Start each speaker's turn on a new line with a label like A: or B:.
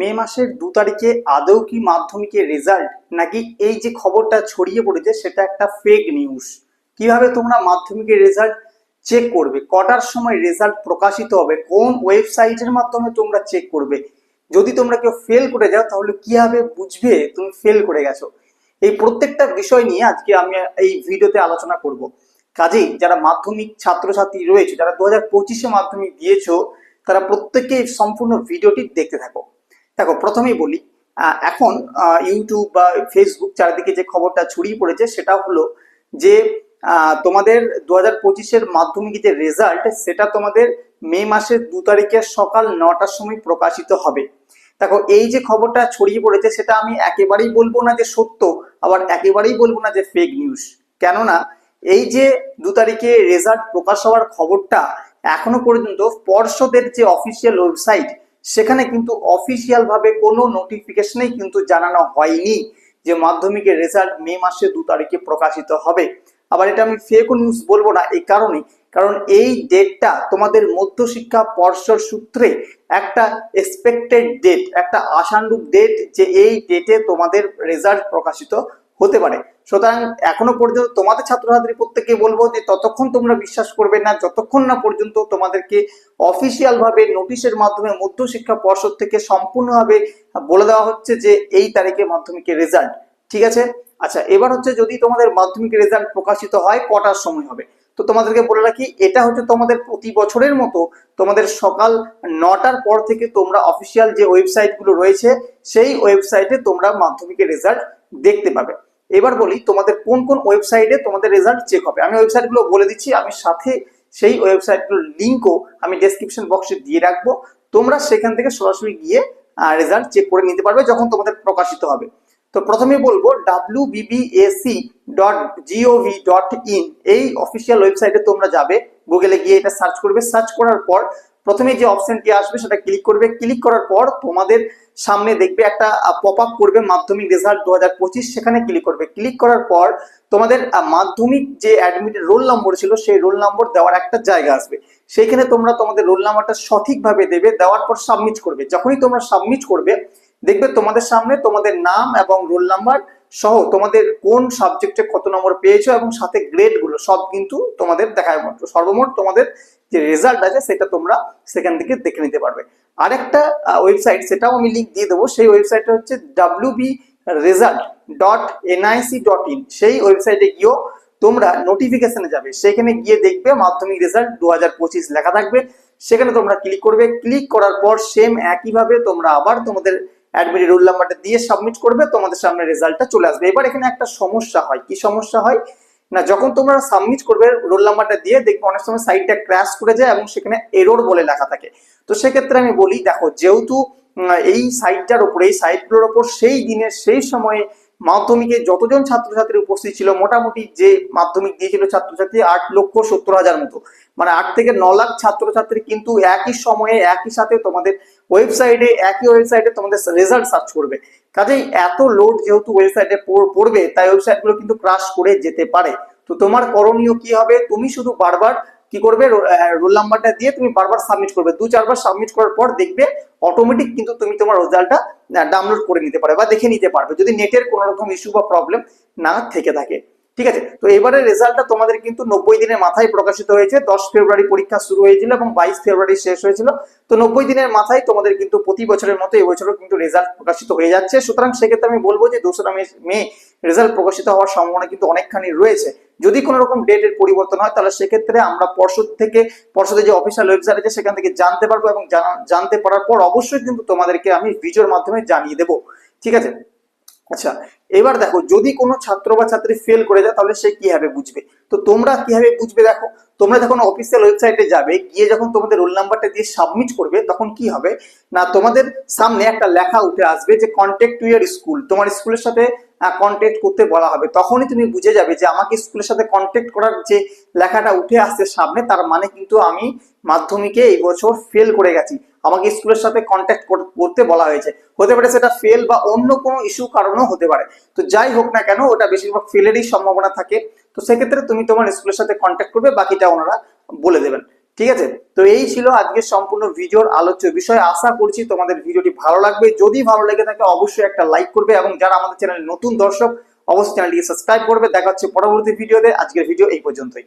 A: মে মাসের দু তারিখে আদৌ কি মাধ্যমিকের রেজাল্ট নাকি এই যে খবরটা ছড়িয়ে পড়েছে, সেটা একটা ফেক নিউজ কীভাবে তোমরা মাধ্যমিকের রেজাল্ট চেক করবে? কটার সময় রেজাল্ট প্রকাশিত হবে? কোন ওয়েবসাইটের মাধ্যমে তোমরা চেক করবে? যদি তোমরা কেউ ফেল করে যাও, তাহলে কীভাবে বুঝবে তুমি ফেল করে গেছো? এই প্রত্যেকটা বিষয় নিয়ে আজকে আমি এই ভিডিওতে আলোচনা করব। কাজেই যারা মাধ্যমিক ছাত্রছাত্রী রয়েছে, যারা দু হাজার পঁচিশে মাধ্যমিক দিয়েছ, তারা প্রত্যেকে সম্পূর্ণ ভিডিওটি দেখতে থাকো। দেখো, প্রথমেই বলি এখন ইউটিউব বা ফেসবুক চারিদিকে যে খবরটা ছড়িয়ে পড়েছে সেটা হলো যে তোমাদের দু হাজার পঁচিশের মাধ্যমিক যে রেজাল্ট সেটা তোমাদের মে মাসের দু তারিখের সকাল নটার সময় প্রকাশিত হবে। দেখো, এই যে খবরটা ছড়িয়ে পড়েছে, সেটা আমি একেবারেই বলব না যে সত্য, আবার একেবারেই বলব না যে ফেক নিউজ কেননা, এই যে দু তারিখে রেজাল্ট প্রকাশ হওয়ার খবরটা এখনও পর্যন্ত পর্ষদের যে অফিসিয়াল ওয়েবসাইট সেখানে কিন্তু অফিসিয়াল ভাবে কোনো নোটিফিকেশনেই কিন্তু জানানো হয়নি যে মাধ্যমিকের রেজাল্ট মে মাসে দু তারিখে প্রকাশিত হবে। আবার এটা আমি ফেক নিউজ বলব না, এই কারণে কারণ এই ডেটটা তোমাদের মধ্যশিক্ষা পর্ষদ সূত্রে একটা এক্সপেক্টেড ডেট একটা আশানুরূপ ডেট যে এই ডেটে তোমাদের রেজাল্ট প্রকাশিত হতে পারে। সুতরাং এখনও পর্যন্ত তোমাদের ছাত্রছাত্রী প্রত্যেকে বলব যে ততক্ষণ তোমরা বিশ্বাস করবে না, যতক্ষণ না পর্যন্ত তোমাদেরকে অফিসিয়াল ভাবে নোটিশের মাধ্যমে মধ্যশিক্ষা পর্ষদ থেকে সম্পূর্ণভাবে বলে দেওয়া হচ্ছে যে এই তারিখে মাধ্যমিকের রেজাল্ট ঠিক আছে? আচ্ছা এবার হচ্ছে যদি তোমাদের মাধ্যমিকের রেজাল্ট প্রকাশিত হয়, কটার সময় হবে? তো তোমাদেরকে বলে রাখি, এটা হচ্ছে তোমাদের প্রতি বছরের মতো তোমাদের সকাল নটার পর থেকে তোমরা অফিসিয়াল যে ওয়েবসাইটগুলো রয়েছে, সেই ওয়েবসাইটে তোমরা মাধ্যমিকের রেজাল্ট দেখতে পাবে। এবার বলি তোমাদের কোন কোন ওয়েবসাইটে তোমাদের রেজাল্ট চেক হবে। আমি ওয়েবসাইটগুলো বলে দিচ্ছি, আমি সাথে সেই ওয়েবসাইটগুলোর লিঙ্কও আমি ডেসক্রিপশন বক্সে দিয়ে রাখব। তোমরা সেখান থেকে সরাসরি গিয়ে রেজাল্ট চেক করে নিতে পারবে যখন তোমাদের প্রকাশিত হবে। তো প্রথমে বলব W BBSE dot GOV dot in এই অফিসিয়াল ওয়েবসাইটে তোমরা যাবে গুগলে গিয়ে এটা সার্চ করবে। সার্চ করার পর প্রথমে যে অপশনটি আসবে সেটা ক্লিক করবে। ক্লিক করার পর তোমাদের সামনে দেখবে একটা পপ আপ করবে মাধ্যমিক রেজাল্ট দু হাজার পঁচিশ, সেখানে ক্লিক করবে। ক্লিক করার পর তোমাদের মাধ্যমিক যে অ্যাডমিটের রোল নম্বর ছিল, সেই রোল নম্বর দেওয়ার একটা জায়গা আসবে। সেইখানে তোমরা তোমাদের রোল নাম্বারটা সঠিকভাবে দেবে, দেওয়ার পর সাবমিট করবে। যখনই তোমরা সাবমিট করবে, দেখবে তোমাদের সামনে তোমাদের নাম এবং রোল নাম্বার সহ তোমাদের কোন সাবজেক্টে কত নম্বর পেয়েছ এবং সাথে গ্রেডগুলো সব কিন্তু তোমাদের দেখায় মাত্র। সর্বমোট তোমাদের যে রেজাল্ট আছে সেটা তোমরা সেখান থেকে দেখে নিতে পারবে। আরেকটা ওয়েবসাইট সেটাও আমি লিঙ্ক দিয়ে দেবো। সেই ওয়েবসাইটটা হচ্ছে W B result dot NIC dot in সেই ওয়েবসাইটে গিয়েও তোমরা নোটিফিকেশনে যাবে। সেখানে গিয়ে দেখবে মাধ্যমিক রেজাল্ট দু হাজার পঁচিশ লেখা থাকবে। সেখানে তোমরা ক্লিক করবে। ক্লিক করার পর সেম একইভাবে তোমরা আবার তোমাদের অ্যাডমিট রোল নাম্বারটা দিয়ে সাবমিট করবে, তোমাদের সামনে রেজাল্টটা চলে আসবে। এবার এখানে একটা সমস্যা হয়। কি সমস্যা হয়? না, যখন তোমরা সাবমিট করবে রোল নাম্বারটা দিয়ে, দেখবে অনেক সময় সাইটটা ক্র্যাশ করে যায় এবং সেখানে এরোর বলে লেখা থাকে। তো সেক্ষেত্রে আমি বলি, দেখো, যেহেতু এই সাইটটার উপরে, এই সাইটগুলোর উপর সেই দিনের, সেই সময়ে মাধ্যমিকে যতজন ছাত্রছাত্রী উপস্থিত ছিল, মোটামুটি যে মাধ্যমিক দিয়েছিল ছাত্রছাত্রী আট লক্ষ সত্তর হাজার মতো। মানে আট থেকে ন লাখ ছাত্রছাত্রী কিন্তু একই সময়ে, একই সাথে তোমাদের ওয়েবসাইটে একই ওয়েবসাইটে তোমাদের রেজাল্ট সার্চ করবে। কাজেই এত লোড যেহেতু ওয়েবসাইটে পড়বে, তাই ওয়েবসাইটগুলো কিন্তু ক্রাশ করে যেতে পারে। তো তোমার করণীয় কি হবে? তুমি শুধু বারবার কি করবে? রোল নাম্বারটা দিয়ে তুমি বারবার সাবমিট করবে। দু, চারবার সাবমিট করার পর দেখবে অটোমেটিক কিন্তু তুমি তোমার রেজাল্টটা ডাউনলোড করে নিতে পারবে বা দেখে নিতে পারবে। যদি নেটের কোনো রকম ইস্যু বা প্রবলেম না থেকে থাকে। ঠিক আছে? তো এবারে রেজাল্টটা তোমাদের কিন্তু নব্বই দিনের মাথায় প্রকাশিত হয়েছে। দশ ফেব্রুয়ারি পরীক্ষা শুরু হয়েছিল এবং বাইশ ফেব্রুয়ারি শেষ হয়েছিল। তো নব্বই দিনের মাথায় তোমাদের কিন্তু প্রতি বছরের মতো এবছরও কিন্তু রেজাল্ট প্রকাশিত হয়ে যাচ্ছে। সুতরাং সেক্ষেত্রে আমি বলব যে দোসরা মে মে রেজাল্ট প্রকাশিত হওয়ার সম্ভাবনা কিন্তু অনেকখানি রয়েছে। যদি কোনো রকম ডেটের পরিবর্তন হয়, তাহলে সেক্ষেত্রে আমরা পর্ষদ থেকে, পর্ষদের যে অফিসিয়াল ওয়েবসাইট আছে, সেখান থেকে জানতে পারব এবং জানা- জানতে পারার পর অবশ্যই কিন্তু তোমাদেরকে আমি ভিডিওর মাধ্যমে জানিয়ে দেবো। ঠিক আছে? আচ্ছা এবার দেখো, যদি কোনো ছাত্র বা ছাত্রী ফেল করে যায়, তাহলে সে কীভাবে বুঝবে? তো তোমরা কীভাবে বুঝবে দেখো? তোমরা যখন অফিসিয়াল ওয়েবসাইটে যাবে, গিয়ে যখন তোমাদের রোল নাম্বারটা দিয়ে সাবমিট করবে, তখন কি হবে? না, তোমাদের সামনে একটা লেখা উঠে আসবে যে কন্ট্যাক্ট টু ইয়ার স্কুল তোমার স্কুলের সাথে কন্ট্যাক্ট করতে বলা হবে। তখনই তুমি বুঝে যাবে যে আমাকে স্কুলের সাথে কন্ট্যাক্ট করার যে লেখাটা উঠে আসছে সামনে, তার মানে কিন্তু আমি মাধ্যমিকে এই বছর ফেল করে গেছি। আমাকে স্কুলের সাথে কন্ট্যাক্ট করতে বলা হয়েছে। হতে পারে সেটা ফেল বা অন্য কোনো ইস্যু কারণও হতে পারে। তো যাই হোক না কেন, ওটা বেশিরভাগ ফেলেরই সম্ভাবনা থাকে। তো সেক্ষেত্রে তুমি তোমার স্কুলের সাথে কন্ট্যাক্ট করবে, বাকিটা ওনারা বলে দেবেন। ঠিক আছে? তো এই ছিল আজকের সম্পূর্ণ ভিডিওর আলোচ্য বিষয়। আশা করছি তোমাদের ভিডিওটি ভালো লাগবে। যদি ভালো লেগে থাকে, অবশ্যই একটা লাইক করবে এবং যারা আমাদের চ্যানেলে নতুন দর্শক, অবশ্যই চ্যানেলটিকে সাবস্ক্রাইব করবে। দেখা হচ্ছে পরবর্তী ভিডিওতে। আজকের ভিডিও এই পর্যন্তই।